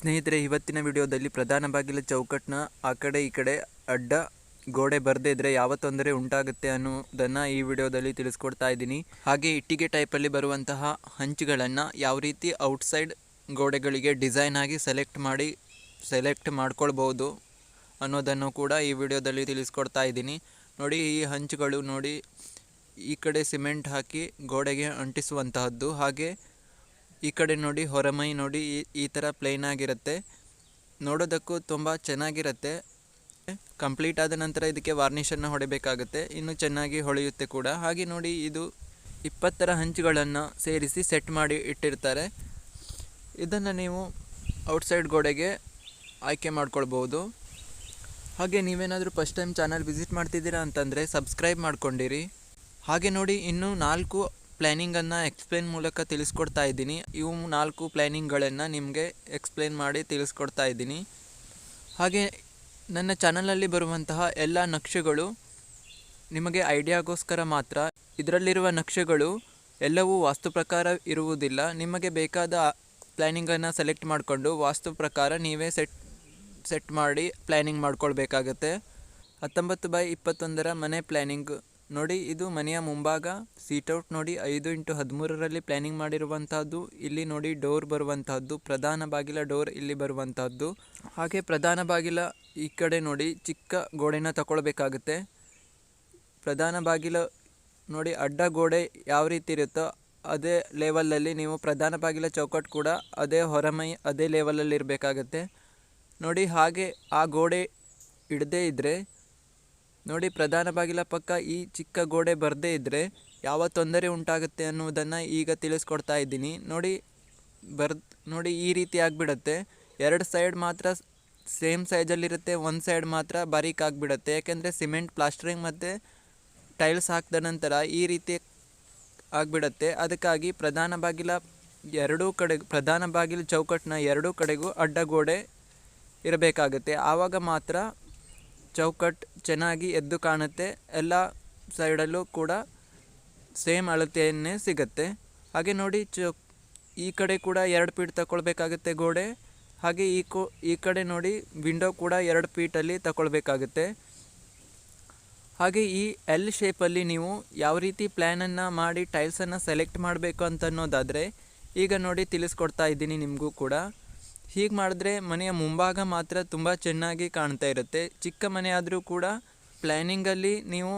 ಸ್ನೇಹಿತರೆ, ಇವತ್ತಿನ ವಿಡಿಯೋದಲ್ಲಿ ಪ್ರಧಾನ ಬಾಗಿಲ ಚೌಕಟ್ಟನ್ನ ಆ ಕಡೆ ಈ ಕಡೆ ಅಡ್ಡ ಗೋಡೆ ಬರದೇ ಇದ್ರೆ ಯಾವ ತೊಂದರೆ ಉಂಟಾಗುತ್ತೆ ಅನ್ನೋದನ್ನು ಈ ವಿಡಿಯೋದಲ್ಲಿ ತಿಳಿಸ್ಕೊಡ್ತಾ ಇದ್ದೀನಿ. ಹಾಗೆ ಇಟ್ಟಿಗೆ ಟೈಪಲ್ಲಿ ಬರುವಂತಹ ಹಂಚುಗಳನ್ನು ಯಾವ ರೀತಿ ಔಟ್ಸೈಡ್ ಗೋಡೆಗಳಿಗೆ ಡಿಸೈನ್ ಆಗಿ ಸೆಲೆಕ್ಟ್ ಮಾಡಿ ಸೆಲೆಕ್ಟ್ ಮಾಡ್ಕೊಳ್ಬೋದು ಅನ್ನೋದನ್ನು ಕೂಡ ಈ ವಿಡಿಯೋದಲ್ಲಿ ತಿಳಿಸ್ಕೊಡ್ತಾ ಇದ್ದೀನಿ. ನೋಡಿ, ಈ ಹಂಚುಗಳು ನೋಡಿ, ಈ ಕಡೆ ಸಿಮೆಂಟ್ ಹಾಕಿ ಗೋಡೆಗೆ ಅಂಟಿಸುವಂತಹದ್ದು. ಹಾಗೆ ಈ ಕಡೆ ನೋಡಿ, ಹೊರಮೈ ನೋಡಿ, ಈ ಈ ಥರ ಪ್ಲೇನ್ ಆಗಿರುತ್ತೆ. ನೋಡೋದಕ್ಕೂ ತುಂಬ ಚೆನ್ನಾಗಿರುತ್ತೆ. ಕಂಪ್ಲೀಟ್ ಆದ ನಂತರ ಇದಕ್ಕೆ ವಾರ್ನಿಷನ್ನು ಹೊಡಿಬೇಕಾಗುತ್ತೆ. ಇನ್ನೂ ಚೆನ್ನಾಗಿ ಹೊಳೆಯುತ್ತೆ ಕೂಡ. ಹಾಗೆ ನೋಡಿ, ಇದು ಇಪ್ಪತ್ತರ ಹಂಚುಗಳನ್ನು ಸೇರಿಸಿ ಸೆಟ್ ಮಾಡಿ ಇಟ್ಟಿರ್ತಾರೆ. ಇದನ್ನು ನೀವು ಔಟ್ಸೈಡ್ ಗೋಡೆಗೆ ಆಯ್ಕೆ ಮಾಡ್ಕೊಳ್ಬೋದು. ಹಾಗೆ ನೀವೇನಾದರೂ ಫಸ್ಟ್ ಟೈಮ್ ಚಾನಲ್ ವಿಸಿಟ್ ಮಾಡ್ತಿದ್ದೀರಾ ಅಂತಂದರೆ ಸಬ್ಸ್ಕ್ರೈಬ್ ಮಾಡ್ಕೊಂಡಿರಿ. ಹಾಗೆ ನೋಡಿ, ಇನ್ನೂ ನಾಲ್ಕು ಪ್ಲ್ಯಾನಿಂಗನ್ನು ಎಕ್ಸ್ಪ್ಲೇನ್ ಮೂಲಕ ತಿಳಿಸ್ಕೊಡ್ತಾ ಇದ್ದೀನಿ. ಇವು ನಾಲ್ಕು ಪ್ಲ್ಯಾನಿಂಗ್ಗಳನ್ನು ನಿಮಗೆ ಎಕ್ಸ್ಪ್ಲೇನ್ ಮಾಡಿ ತಿಳಿಸ್ಕೊಡ್ತಾ ಇದ್ದೀನಿ. ಹಾಗೆ ನನ್ನ ಚಾನಲಲ್ಲಿ ಬರುವಂತಹ ಎಲ್ಲ ನಕ್ಷೆಗಳು ನಿಮಗೆ ಐಡಿಯಾಗೋಸ್ಕರ ಮಾತ್ರ. ಇದರಲ್ಲಿರುವ ನಕ್ಷೆಗಳು ಎಲ್ಲವೂ ವಾಸ್ತು ಪ್ರಕಾರ ಇರುವುದಿಲ್ಲ. ನಿಮಗೆ ಬೇಕಾದ ಪ್ಲ್ಯಾನಿಂಗನ್ನು ಸೆಲೆಕ್ಟ್ ಮಾಡಿಕೊಂಡು ವಾಸ್ತು ಪ್ರಕಾರ ನೀವೇ ಸೆಟ್ ಸೆಟ್ ಮಾಡಿ ಪ್ಲ್ಯಾನಿಂಗ್ ಮಾಡ್ಕೊಳ್ಬೇಕಾಗತ್ತೆ. ಹತ್ತೊಂಬತ್ತು ಬೈ ಇಪ್ಪತ್ತೊಂದರ ಮನೆ ಪ್ಲ್ಯಾನಿಂಗ್ ನೋಡಿ, ಇದು ಮನೆಯ ಮುಂಭಾಗ. ಸೀಟೌಟ್ ನೋಡಿ, ಐದು ಇಂಟು ಹದಿಮೂರರಲ್ಲಿ ಪ್ಲಾನಿಂಗ್ ಮಾಡಿರುವಂತಹದ್ದು. ಇಲ್ಲಿ ನೋಡಿ ಡೋರ್ ಬರುವಂತಹದ್ದು. ಪ್ರಧಾನ ಬಾಗಿಲ ಡೋರ್ ಇಲ್ಲಿ ಬರುವಂತಹದ್ದು. ಹಾಗೆ ಪ್ರಧಾನ ಬಾಗಿಲ ಈ ಕಡೆ ನೋಡಿ, ಚಿಕ್ಕ ಗೋಡೆನ ತಗೊಳ್ಬೇಕಾಗುತ್ತೆ. ಪ್ರಧಾನ ಬಾಗಿಲ ನೋಡಿ, ಅಡ್ಡ ಗೋಡೆ ಯಾವ ರೀತಿ ಇರುತ್ತೋ ಅದೇ ಲೆವೆಲಲ್ಲಿ ನೀವು ಪ್ರಧಾನ ಬಾಗಿಲ ಚೌಕಟ್ಟು ಕೂಡ ಅದೇ ಹೊರಮೈ, ಅದೇ ಲೆವೆಲಲ್ಲಿ ಇರಬೇಕಾಗತ್ತೆ. ನೋಡಿ, ಹಾಗೆ ಆ ಗೋಡೆ ಇಡದೇ ಇದ್ದರೆ ನೋಡಿ, ಪ್ರಧಾನ ಬಾಗಿಲ ಪಕ್ಕ ಈ ಚಿಕ್ಕ ಗೋಡೆ ಬರದೇ ಇದ್ದರೆ ಯಾವ ತೊಂದರೆ ಉಂಟಾಗುತ್ತೆ ಅನ್ನುವುದನ್ನು ಈಗ ತಿಳಿಸ್ಕೊಡ್ತಾ ಇದ್ದೀನಿ. ನೋಡಿ, ಬರ್, ನೋಡಿ, ಈ ರೀತಿ ಆಗಿಬಿಡತ್ತೆ. ಎರಡು ಸೈಡ್ ಮಾತ್ರ ಸೇಮ್ ಸೈಜಲ್ಲಿರುತ್ತೆ, ಒಂದು ಸೈಡ್ ಮಾತ್ರ ಬರೀಕ್ ಆಗಿಬಿಡುತ್ತೆ. ಯಾಕೆಂದರೆ ಸಿಮೆಂಟ್, ಪ್ಲಾಸ್ಟ್ರಿಂಗ್ ಮತ್ತು ಟೈಲ್ಸ್ ಹಾಕಿದ ನಂತರ ಈ ರೀತಿ ಆಗಿಬಿಡತ್ತೆ. ಅದಕ್ಕಾಗಿ ಪ್ರಧಾನ ಬಾಗಿಲ ಎರಡೂ ಕಡೆ, ಪ್ರಧಾನ ಬಾಗಿಲು ಚೌಕಟ್ಟಿನ ಎರಡೂ ಕಡೆಗೂ ಅಡ್ಡ ಗೋಡೆ ಇರಬೇಕಾಗುತ್ತೆ. ಆವಾಗ ಮಾತ್ರ ಚೌಕಟ್ಟು ಚೆನ್ನಾಗಿ ಎದ್ದು ಕಾಣುತ್ತೆ. ಎಲ್ಲ ಸೈಡಲ್ಲೂ ಕೂಡ ಸೇಮ್ ಅಳತೆಯನ್ನೇ ಸಿಗುತ್ತೆ. ಹಾಗೆ ನೋಡಿ ಚೌ, ಈ ಕಡೆ ಕೂಡ ಎರಡು ಫೀಟ್ ತಗೊಳ್ಬೇಕಾಗುತ್ತೆ ಗೋಡೆ. ಹಾಗೆ ಈ ಕೋ, ಈ ಕಡೆ ನೋಡಿ ವಿಂಡೋ ಕೂಡ ಎರಡು ಫೀಟಲ್ಲಿ ತಗೊಳ್ಬೇಕಾಗುತ್ತೆ ಹಾಗೆ ಈ ಎಲ್ ಶೇಪಲ್ಲಿ ನೀವು ಯಾವ ರೀತಿ ಪ್ಲ್ಯಾನನ್ನು ಮಾಡಿ ಟೈಲ್ಸನ್ನು ಸೆಲೆಕ್ಟ್ ಮಾಡಬೇಕು ಅಂತ ಅನ್ನೋದಾದರೆ ಈಗ ನೋಡಿ ತಿಳಿಸ್ಕೊಡ್ತಾ ಇದ್ದೀನಿ ನಿಮಗೂ ಕೂಡ. ಹೀಗೆ ಮಾಡಿದ್ರೆ ಮನೆಯ ಮುಂಭಾಗ ಮಾತ್ರ ತುಂಬ ಚೆನ್ನಾಗಿ ಕಾಣ್ತಾ ಇರುತ್ತೆ. ಚಿಕ್ಕ ಮನೆಯಾದರೂ ಕೂಡ ಪ್ಲ್ಯಾನಿಂಗಲ್ಲಿ ನೀವು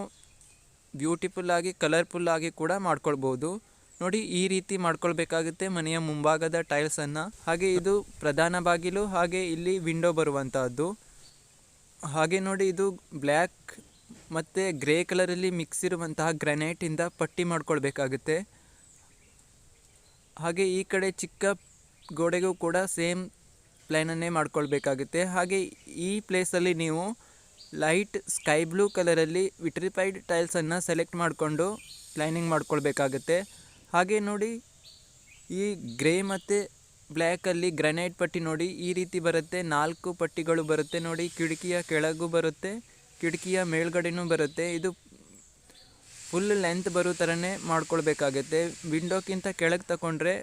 ಬ್ಯೂಟಿಫುಲ್ಲಾಗಿ ಕಲರ್ಫುಲ್ಲಾಗಿ ಕೂಡ ಮಾಡ್ಕೊಳ್ಬೋದು. ನೋಡಿ, ಈ ರೀತಿ ಮಾಡ್ಕೊಳ್ಬೇಕಾಗುತ್ತೆ ಮನೆಯ ಮುಂಭಾಗದ ಟೈಲ್ಸನ್ನು ಹಾಗೆ ಇದು ಪ್ರಧಾನ ಬಾಗಿಲು, ಹಾಗೆ ಇಲ್ಲಿ ವಿಂಡೋ ಬರುವಂತಹದ್ದು. ಹಾಗೆ ನೋಡಿ, ಇದು ಬ್ಲ್ಯಾಕ್ ಮತ್ತು ಗ್ರೇ ಕಲರಲ್ಲಿ ಮಿಕ್ಸ್ ಇರುವಂತಹ ಗ್ರಾನೈಟಿಂದ ಪಟ್ಟಿ ಮಾಡ್ಕೊಳ್ಬೇಕಾಗುತ್ತೆ. ಹಾಗೆ ಈ ಕಡೆ ಚಿಕ್ಕ ಗೋಡೆಗೂ ಕೂಡ ಸೇಮ್ ಪ್ಲ್ಯಾನನ್ನೇ ಮಾಡ್ಕೊಳ್ಬೇಕಾಗುತ್ತೆ. ಹಾಗೆ ಈ ಪ್ಲೇಸಲ್ಲಿ ನೀವು ಲೈಟ್ ಸ್ಕೈ ಬ್ಲೂ ಕಲರಲ್ಲಿ ವಿಟ್ರಿಫೈಡ್ ಟೈಲ್ಸನ್ನು ಸೆಲೆಕ್ಟ್ ಮಾಡಿಕೊಂಡು ಪ್ಲ್ಯಾನಿಂಗ್ ಮಾಡ್ಕೊಳ್ಬೇಕಾಗುತ್ತೆ. ಹಾಗೆ ನೋಡಿ ಈ ಗ್ರೇ ಮತ್ತು ಬ್ಲ್ಯಾಕಲ್ಲಿ ಗ್ರನೈಟ್ ಪಟ್ಟಿ ನೋಡಿ ಈ ರೀತಿ ಬರುತ್ತೆ. ನಾಲ್ಕು ಪಟ್ಟಿಗಳು ಬರುತ್ತೆ ನೋಡಿ. ಕಿಟಕಿಯ ಕೆಳಗೂ ಬರುತ್ತೆ, ಕಿಟಕಿಯ ಮೇಲ್ಗಡೆನೂ ಬರುತ್ತೆ. ಇದು ಫುಲ್ ಲೆಂತ್ ಬರೋ ಥರನೇ ಮಾಡ್ಕೊಳ್ಬೇಕಾಗುತ್ತೆ. ವಿಂಡೋಕ್ಕಿಂತ ಕೆಳಗೆ ತಗೊಂಡ್ರೆ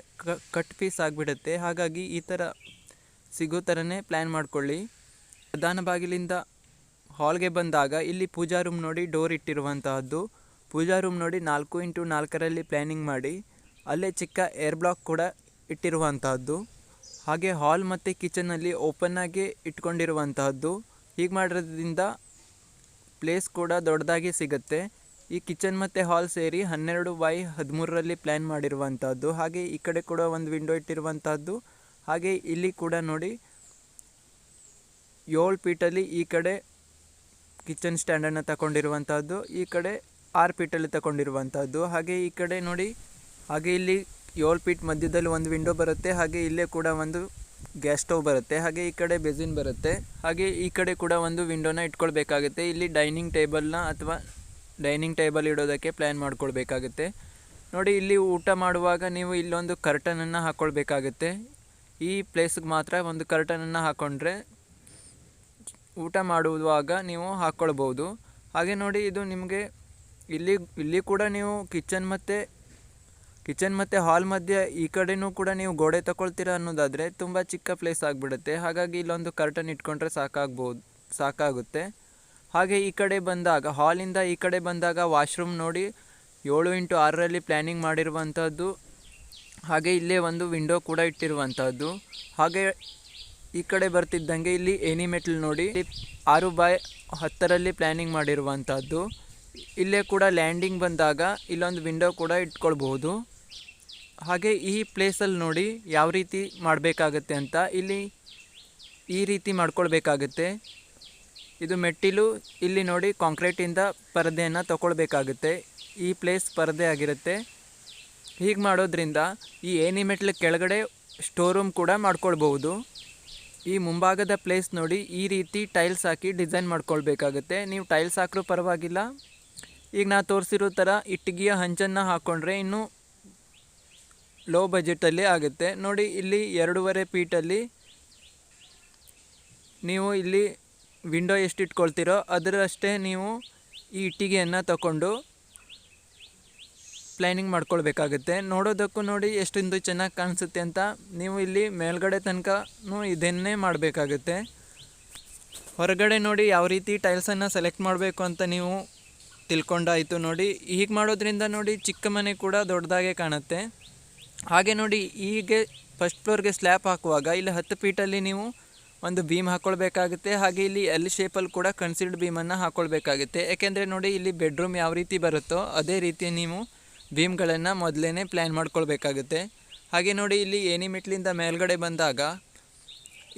ಕಟ್ ಪೀಸ್ ಆಗಿಬಿಡುತ್ತೆ. ಹಾಗಾಗಿ ಈ ಥರ ಸಿಗೋ ಥರನೇ ಪ್ಲ್ಯಾನ್ ಮಾಡಿಕೊಳ್ಳಿ. ಪ್ರಧಾನ ಬಾಗಿಲಿಂದ ಹಾಲ್ಗೆ ಬಂದಾಗ ಇಲ್ಲಿ ಪೂಜಾ ರೂಮ್ ನೋಡಿ ಡೋರ್ ಇಟ್ಟಿರುವಂತಹದ್ದು. ಪೂಜಾ ರೂಮ್ ನೋಡಿ ನಾಲ್ಕು ಇಂಟು ನಾಲ್ಕರಲ್ಲಿ ಪ್ಲ್ಯಾನಿಂಗ್ ಮಾಡಿ. ಅಲ್ಲೇ ಚಿಕ್ಕ ಏರ್ ಬ್ಲಾಕ್ ಕೂಡ ಇಟ್ಟಿರುವಂತಹದ್ದು. ಹಾಗೆ ಹಾಲ್ ಮತ್ತು ಕಿಚನಲ್ಲಿ ಓಪನ್ನಾಗಿ ಇಟ್ಕೊಂಡಿರುವಂತಹದ್ದು. ಹೀಗೆ ಮಾಡಿರೋದ್ರಿಂದ ಪ್ಲೇಸ್ ಕೂಡ ದೊಡ್ಡದಾಗಿ ಸಿಗುತ್ತೆ. ಈ ಕಿಚನ್ ಮತ್ತು ಹಾಲ್ ಸೇರಿ ಹನ್ನೆರಡು ಬೈ ಹದಿಮೂರರಲ್ಲಿ ಪ್ಲ್ಯಾನ್ ಮಾಡಿರುವಂಥದ್ದು ಹಾಗೆ ಈ ಕಡೆ ಕೂಡ ಒಂದು ವಿಂಡೋ ಇಟ್ಟಿರುವಂತಹದ್ದು. ಹಾಗೆ ಇಲ್ಲಿ ಕೂಡ ನೋಡಿ ಏಳು ಪೀಟಲ್ಲಿ ಈ ಕಡೆ ಕಿಚನ್ ಸ್ಟ್ಯಾಂಡನ್ನು ತಗೊಂಡಿರುವಂಥದ್ದು ಈ ಕಡೆ ಆರು ಪೀಟಲ್ಲಿ ತಗೊಂಡಿರುವಂಥದ್ದು ಹಾಗೆ ಈ ಕಡೆ ನೋಡಿ, ಹಾಗೆ ಇಲ್ಲಿ ಏಳು ಪೀಟ್ ಮಧ್ಯದಲ್ಲಿ ಒಂದು ವಿಂಡೋ ಬರುತ್ತೆ, ಹಾಗೆ ಇಲ್ಲೇ ಕೂಡ ಒಂದು ಗ್ಯಾಸ್ ಸ್ಟವ್ ಬರುತ್ತೆ, ಹಾಗೆ ಈ ಕಡೆ ಬೆಸಿನ್ ಬರುತ್ತೆ. ಹಾಗೆ ಈ ಕಡೆ ಕೂಡ ಒಂದು ವಿಂಡೋನ ಇಟ್ಕೊಳ್ಬೇಕಾಗುತ್ತೆ. ಇಲ್ಲಿ ಡೈನಿಂಗ್ ಟೇಬಲ್ನ ಅಥವಾ ಡೈನಿಂಗ್ ಟೇಬಲ್ ಇಡೋದಕ್ಕೆ ಪ್ಲ್ಯಾನ್ ಮಾಡ್ಕೊಳ್ಬೇಕಾಗುತ್ತೆ. ನೋಡಿ, ಇಲ್ಲಿ ಊಟ ಮಾಡುವಾಗ ನೀವು ಇಲ್ಲೊಂದು ಕರ್ಟನನ್ನು ಹಾಕ್ಕೊಳ್ಬೇಕಾಗುತ್ತೆ. ಈ ಪ್ಲೇಸ್ಗೆ ಮಾತ್ರ ಒಂದು ಕರ್ಟನನ್ನು ಹಾಕ್ಕೊಂಡ್ರೆ ಊಟ ಮಾಡುವಾಗ ನೀವು ಹಾಕ್ಕೊಳ್ಬೋದು ಹಾಗೆ ನೋಡಿ ಇದು ನಿಮಗೆ ಇಲ್ಲಿ ಇಲ್ಲಿ ಕೂಡ ನೀವು ಕಿಚನ್ ಮತ್ತು ಕಿಚನ್ ಮತ್ತು ಹಾಲ್ ಮಧ್ಯೆ ಈ ಕಡೆನೂ ಕೂಡ ನೀವು ಗೋಡೆ ತಗೊಳ್ತೀರಾ ಅನ್ನೋದಾದರೆ ತುಂಬ ಚಿಕ್ಕ ಪ್ಲೇಸ್ ಆಗಿಬಿಡುತ್ತೆ. ಹಾಗಾಗಿ ಇಲ್ಲೊಂದು ಕರ್ಟನ್ ಇಟ್ಕೊಂಡ್ರೆ ಸಾಕಾಗ್ಬೋದು, ಸಾಕಾಗುತ್ತೆ. ಹಾಗೆ ಈ ಕಡೆ ಬಂದಾಗ ಹಾಲಿಂದ ಈ ಕಡೆ ಬಂದಾಗ ವಾಶ್ರೂಮ್ ನೋಡಿ ಏಳು ಇಂಟು ಆರರಲ್ಲಿ ಪ್ಲ್ಯಾನಿಂಗ್ ಮಾಡಿರುವಂಥದ್ದು ಹಾಗೆ ಇಲ್ಲೇ ಒಂದು ವಿಂಡೋ ಕೂಡ ಇಟ್ಟಿರುವಂತಹದ್ದು. ಹಾಗೆ ಈ ಕಡೆ ಬರ್ತಿದ್ದಂಗೆ ಇಲ್ಲಿ ಏನಿ ಮೆಟ್ಲು ನೋಡಿ, ಆರು ಬಾಯ್ ಹತ್ತರಲ್ಲಿ ಪ್ಲ್ಯಾನಿಂಗ್ ಮಾಡಿರುವಂಥದ್ದು ಇಲ್ಲೇ ಕೂಡ ಲ್ಯಾಂಡಿಂಗ್ ಬಂದಾಗ ಇಲ್ಲೊಂದು ವಿಂಡೋ ಕೂಡ ಇಟ್ಕೊಳ್ಬಹುದು. ಹಾಗೆ ಈ ಪ್ಲೇಸಲ್ಲಿ ನೋಡಿ ಯಾವ ರೀತಿ ಮಾಡಬೇಕಾಗತ್ತೆ ಅಂತ ಇಲ್ಲಿ ಈ ರೀತಿ ಮಾಡ್ಕೊಳ್ಬೇಕಾಗತ್ತೆ. ಇದು ಮೆಟ್ಟಿಲು ಇಲ್ಲಿ ನೋಡಿ ಕಾಂಕ್ರೀಟಿಂದ ಪರದೆಯನ್ನು ತಗೊಳ್ಬೇಕಾಗುತ್ತೆ ಈ ಪ್ಲೇಸ್ ಪರದೆ ಆಗಿರುತ್ತೆ. ಹೀಗೆ ಮಾಡೋದ್ರಿಂದ ಈ ಏನಿ ಮೆಟ್ಲ ಕೆಳಗಡೆ ಸ್ಟೋರ್ ರೂಮ್ ಕೂಡ ಮಾಡ್ಕೊಳ್ಬಹುದು. ಈ ಮುಂಭಾಗದ ಪ್ಲೇಸ್ ನೋಡಿ ಈ ರೀತಿ ಟೈಲ್ಸ್ ಹಾಕಿ ಡಿಸೈನ್ ಮಾಡ್ಕೊಳ್ಬೇಕಾಗುತ್ತೆ. ನೀವು ಟೈಲ್ಸ್ ಹಾಕ್ರೂ ಪರವಾಗಿಲ್ಲ. ಈಗ ನಾ ತೋರಿಸಿರೋ ಥರ ಇಟ್ಟಿಗೆಯ ಹಂಚನ್ನು ಹಾಕ್ಕೊಂಡ್ರೆ ಇನ್ನೂ ಲೋ ಬಜೆಟಲ್ಲಿ ಆಗುತ್ತೆ. ನೋಡಿ ಇಲ್ಲಿ ಎರಡೂವರೆ ಪೀಟಲ್ಲಿ ನೀವು ಇಲ್ಲಿ ವಿಂಡೋ ಎಷ್ಟು ಇಟ್ಕೊಳ್ತೀರೋ ಅದರಷ್ಟೇ ನೀವು ಈ ಇಟ್ಟಿಗೆಯನ್ನು ತಗೊಂಡು ಪ್ಲ್ಯಾನಿಂಗ್ ಮಾಡ್ಕೊಳ್ಬೇಕಾಗುತ್ತೆ. ನೋಡೋದಕ್ಕೂ ನೋಡಿ ಎಷ್ಟೊಂದು ಚೆನ್ನಾಗಿ ಕಾಣಿಸುತ್ತೆ ಅಂತ ನೀವು ಇಲ್ಲಿ ಮೇಲ್ಗಡೆ ತನಕನೂ ಇದನ್ನೇ ಮಾಡಬೇಕಾಗುತ್ತೆ. ಹೊರಗಡೆ ನೋಡಿ ಯಾವ ರೀತಿ ಟೈಲ್ಸನ್ನು ಸೆಲೆಕ್ಟ್ ಮಾಡಬೇಕು ಅಂತ ನೀವು ತಿಳ್ಕೊಂಡಾಯಿತು ನೋಡಿ. ಹೀಗೆ ಮಾಡೋದ್ರಿಂದ ನೋಡಿ ಚಿಕ್ಕ ಮನೆ ಕೂಡ ದೊಡ್ಡದಾಗೆ ಕಾಣುತ್ತೆ. ಹಾಗೆ ನೋಡಿ ಹೀಗೆ ಫಸ್ಟ್ ಫ್ಲೋರ್ಗೆ ಸ್ಲ್ಯಾಪ್ ಹಾಕುವಾಗ ಇಲ್ಲಿ ಹತ್ತು ಫೀಟಲ್ಲಿ ನೀವು ಒಂದು ಬೀಮ್ ಹಾಕ್ಕೊಳ್ಬೇಕಾಗುತ್ತೆ ಹಾಗೆ ಇಲ್ಲಿ ಎಲ್ ಶೇಪಲ್ಲಿ ಕೂಡ ಕನ್ಸಿಲ್ಡ್ ಬೀಮನ್ನು ಹಾಕ್ಕೊಳ್ಬೇಕಾಗುತ್ತೆ ಯಾಕೆಂದರೆ ನೋಡಿ ಇಲ್ಲಿ ಬೆಡ್ರೂಮ್ ಯಾವ ರೀತಿ ಬರುತ್ತೋ ಅದೇ ರೀತಿ ನೀವು ಬೀಮ್ಗಳನ್ನು ಮೊದಲೇ ಪ್ಲ್ಯಾನ್ ಮಾಡ್ಕೊಳ್ಬೇಕಾಗುತ್ತೆ. ಹಾಗೆ ನೋಡಿ ಇಲ್ಲಿ ಏನಿ ಮೆಟ್ಲಿಂದ ಮೇಲ್ಗಡೆ ಬಂದಾಗ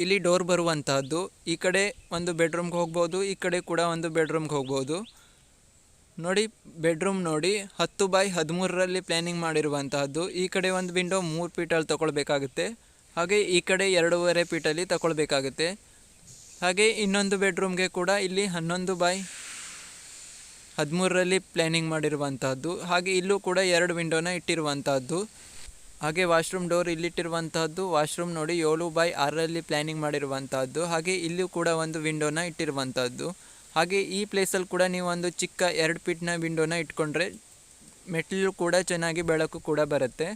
ಇಲ್ಲಿ ಡೋರ್ ಬರುವಂತಹದ್ದು. ಈ ಕಡೆ ಒಂದು ಬೆಡ್ರೂಮ್ಗೆ ಹೋಗ್ಬೋದು, ಈ ಕಡೆ ಕೂಡ ಒಂದು ಬೆಡ್ರೂಮ್ಗೆ ಹೋಗ್ಬೋದು. ನೋಡಿ ಬೆಡ್ರೂಮ್ ನೋಡಿ ಹತ್ತು ಬೈ ಹದಿಮೂರರಲ್ಲಿ ಪ್ಲ್ಯಾನಿಂಗ್ ಮಾಡಿರುವಂತಹದ್ದು. ಈ ಕಡೆ ಒಂದು ವಿಂಡೋ ಮೂರು ಫೀಟಲ್ಲಿ ತಗೊಳ್ಬೇಕಾಗುತ್ತೆ. ಹಾಗೆ ಈ ಕಡೆ ಎರಡೂವರೆ ಫೀಟಲ್ಲಿ ತಗೊಳ್ಬೇಕಾಗುತ್ತೆ. ಹಾಗೆ ಇನ್ನೊಂದು ಬೆಡ್ರೂಮ್ಗೆ ಕೂಡ ಇಲ್ಲಿ ಹನ್ನೊಂದು ಬೈ ಹದಿಮೂರರಲ್ಲಿ ಪ್ಲ್ಯಾನಿಂಗ್ ಮಾಡಿರುವಂತಹದ್ದು. ಹಾಗೆ ಇಲ್ಲೂ ಕೂಡ ಎರಡು ವಿಂಡೋನ ಇಟ್ಟಿರುವಂತಹದ್ದು. ಹಾಗೆ ವಾಶ್ರೂಮ್ ಡೋರ್ ಇಲ್ಲಿಟ್ಟಿರುವಂತಹದ್ದು. ವಾಶ್ರೂಮ್ ನೋಡಿ ಏಳು ಬೈ ಆರರಲ್ಲಿ ಪ್ಲ್ಯಾನಿಂಗ್ ಮಾಡಿರುವಂತಹದ್ದು. ಹಾಗೆ ಇಲ್ಲೂ ಕೂಡ ಒಂದು ವಿಂಡೋನ ಇಟ್ಟಿರುವಂತಹದ್ದು. ಹಾಗೆ ಈ ಪ್ಲೇಸಲ್ಲಿ ಕೂಡ ನೀವು ಒಂದು ಚಿಕ್ಕ ಎರಡು ಫೀಟ್ನ ವಿಂಡೋನ ಇಟ್ಕೊಂಡ್ರೆ ಮೆಟ್ಲು ಕೂಡ ಚೆನ್ನಾಗಿ ಬೆಳಕು ಕೂಡ ಬರುತ್ತೆ.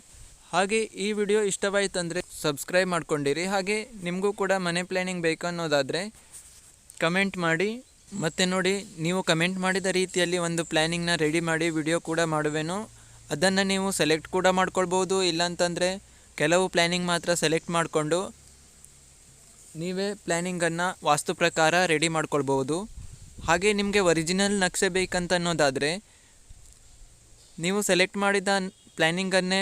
ಹಾಗೆ ಈ ವಿಡಿಯೋ ಇಷ್ಟವಾಯಿತು ಅಂದರೆ ಸಬ್ಸ್ಕ್ರೈಬ್ ಮಾಡ್ಕೊಂಡಿರಿ. ಹಾಗೆ ನಿಮಗೂ ಕೂಡ ಮನೆ ಪ್ಲ್ಯಾನಿಂಗ್ ಬೇಕು ಅನ್ನೋದಾದರೆ ಕಮೆಂಟ್ ಮಾಡಿ. ಮತ್ತು ನೋಡಿ, ನೀವು ಕಮೆಂಟ್ ಮಾಡಿದ ರೀತಿಯಲ್ಲಿ ಒಂದು ಪ್ಲ್ಯಾನಿಂಗ್ನ ರೆಡಿ ಮಾಡಿ ವಿಡಿಯೋ ಕೂಡ ಮಾಡುವೆನು. ಅದನ್ನು ನೀವು ಸೆಲೆಕ್ಟ್ ಕೂಡ ಮಾಡ್ಕೊಳ್ಬೋದು. ಇಲ್ಲಾಂತಂದರೆ ಕೆಲವು ಪ್ಲ್ಯಾನಿಂಗ್ ಮಾತ್ರ ಸೆಲೆಕ್ಟ್ ಮಾಡಿಕೊಂಡು ನೀವೇ ಪ್ಲ್ಯಾನಿಂಗನ್ನು ವಾಸ್ತು ಪ್ರಕಾರ ರೆಡಿ ಮಾಡ್ಕೊಳ್ಬೋದು. ಹಾಗೆ ನಿಮಗೆ ಒರಿಜಿನಲ್ ನಕ್ಷೆ ಬೇಕಂತ ಅನ್ನೋದಾದರೆ, ನೀವು ಸೆಲೆಕ್ಟ್ ಮಾಡಿದ ಪ್ಲ್ಯಾನಿಂಗನ್ನೇ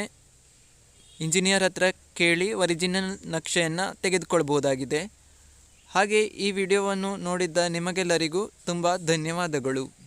ಇಂಜಿನಿಯರ್ ಹತ್ರ ಕೇಳಿ ಒರಿಜಿನಲ್ ನಕ್ಷೆಯನ್ನು ತೆಗೆದುಕೊಳ್ಬೋದಾಗಿದೆ. ಹಾಗೆ ಈ ವಿಡಿಯೋವನ್ನು ನೋಡಿದ್ದ ನಿಮಗೆಲ್ಲರಿಗೂ ತುಂಬ ಧನ್ಯವಾದಗಳು.